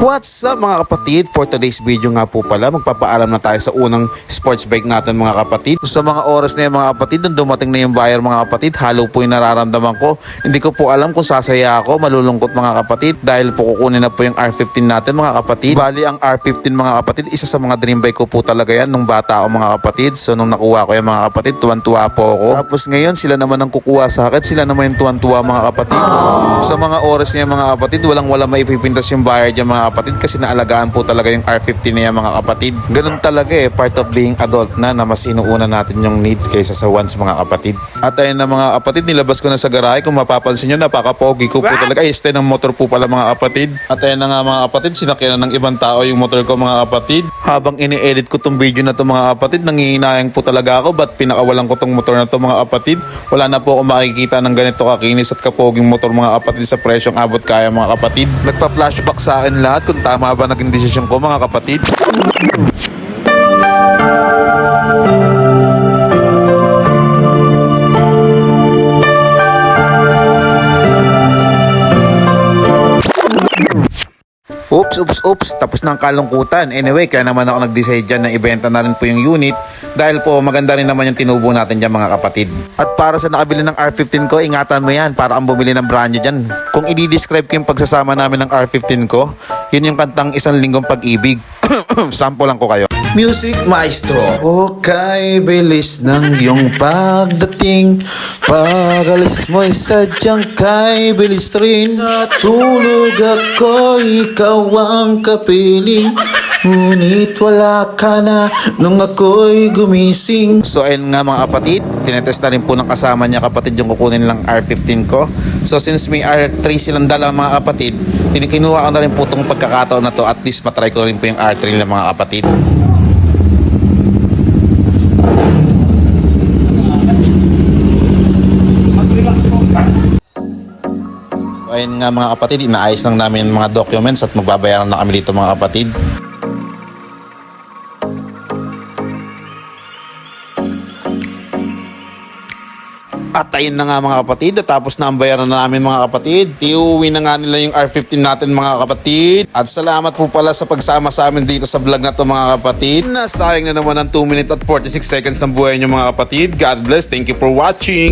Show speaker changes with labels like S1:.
S1: What's up mga kapatid? For today's video nga po pala, magpapaalam na tayo sa unang sports break natin mga kapatid. Sa mga oras na yan mga kapatid, nung dumating na yung buyer mga kapatid, halo po yung nararamdaman ko. Hindi ko po alam kung sasaya ako, malulungkot mga kapatid dahil po kukunin na po yung R15 natin mga kapatid. Bali ang R15 mga kapatid, isa sa mga dream bike ko po talaga yan nung bata ako mga kapatid. So nung nakuha ko yung mga kapatid, tuwan-tuwa po ako. Tapos ngayon sila naman ang kukuha sa akin, sila naman yung tuwan-tuwa mga kapatid. Sa mga oras niya mga kapatid, walang wala maipipintas yung buyer dyan mga kapatid kasi naalagaan po talaga yung R15 niya mga kapatid. Ganun talaga eh, part of being adult na na mas inuuna natin yung needs kaysa sa wants mga kapatid. At ayun na mga kapatid, nilabas ko na sa garahe. Kung mapapansin nyo, napaka-pogi ko po talaga. Ay, stay ng motor po pala mga kapatid. At ayun na nga mga kapatid, sinakyan na ng ibang tao yung motor ko mga kapatid. Habang ini-edit ko tong video na to mga kapatid, nangihinayang po talaga ako. Ba't pinakawalan ko tong motor na to mga kapatid? Wala na po ako makikita ng ganito kakinis at kapoging motor mga kapatid sa presyong abot kaya mga kapatid. Nagpa-flashback sa akin lahat kung tama ba naging desisyon ko mga kapatid. Oops, oops, oops. Tapos na ang kalungkutan. Anyway, kaya naman ako nag-decide dyan na ibenta na rin po yung unit dahil po maganda rin naman yung tinubo natin dyan mga kapatid. At para sa nakabili ng R15 ko, ingatan mo yan para ang bumili ng brand new dyan. Kung i-describe ko yung pagsasama namin ng R15 ko, yun yung kantang isang linggong pag-ibig. Sample lang ko kayo. Music Maestro Okay, bilis ng iyong pagdating Pagalis mo'y sadyang kay bilis rin Natulog ako, ikaw ang kapiling Ngunit wala ka na nung ako'y gumising. So ayun nga mga kapatid, tinetest na rin po ng kasama niya kapatid yung kukunin lang R15 ko. So since may R3 silang dala mga kapatid, tinikinuha ko na rin po itong pagkakataon na to. At least matry ko rin po yung R3 ng mga kapatid. Ayun nga mga kapatid, inaayos lang namin mga documents at magbabayaran na kami dito mga kapatid. At ayun na nga mga kapatid, natapos na ang bayaran na namin mga kapatid. Iuwi na nga nila yung R15 natin mga kapatid. At salamat po pala sa pagsama sa amin dito sa vlog na to mga kapatid. Nasayang na naman ang 2 minutes at 46 seconds ng buhay nyo mga kapatid. God bless, thank you for watching.